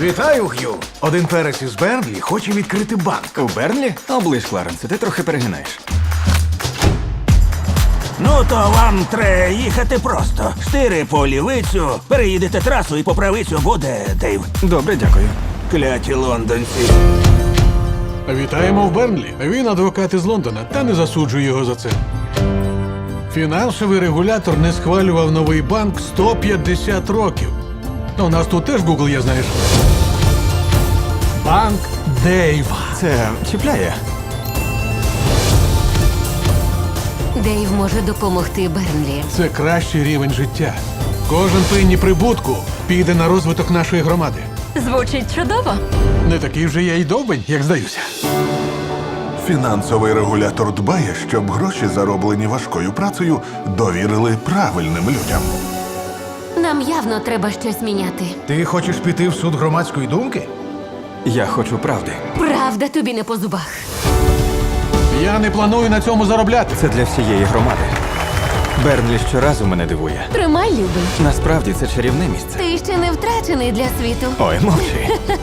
Вітаю, Г'ю. Один перець із Бернлі хоче відкрити банк. У Бернлі? Оближ, Кларенсе, ти трохи перегинаєш. Ну то вам треба їхати просто. Штири по лівицю, переїдете трасу і по правицю буде Дейв. Добре, дякую. Кляті лондонці. Вітаємо в Бернлі. Він адвокат із Лондона, та не засуджую його за це. Фінансовий регулятор не схвалював новий банк 150 років. У нас тут теж Google є, знаєш. Банк Дейва. Це чіпляє. Дейв може допомогти Бернлі. Це кращий рівень життя. Кожен пенні прибутку піде на розвиток нашої громади. Звучить чудово. Не такий вже я й довбень, як здаюся. Фінансовий регулятор дбає, щоб гроші, зароблені важкою працею, довірили правильним людям. Нам явно треба щось міняти. Ти хочеш піти в суд громадської думки? Я хочу правди. Правда тобі не по зубах. Я не планую на цьому заробляти. Це для всієї громади. Бернлі щоразу мене дивує. Тримай, любий. Насправді це чарівне місце. Ти ще не втрачений для світу. Ой, мовчи.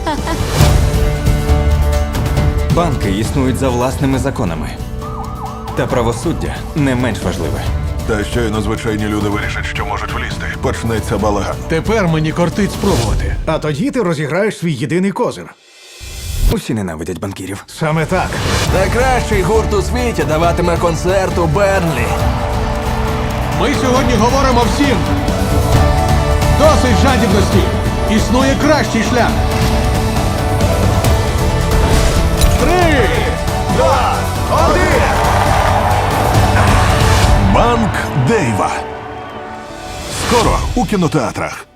Банки існують за власними законами. Та правосуддя не менш важливе. Та щойно звичайні люди вирішать, що можуть влізти. Почнеться балаган. Тепер мені кортить спробувати. А тоді ти розіграєш свій єдиний козир. Усі ненавидять банкірів. Саме так. Найкращий гурт у світі даватиме концерт у Бернлі. Ми сьогодні говоримо всім. Досить жадібності. Існує кращий шлях. Банк Дейва. Скоро у кінотеатрах.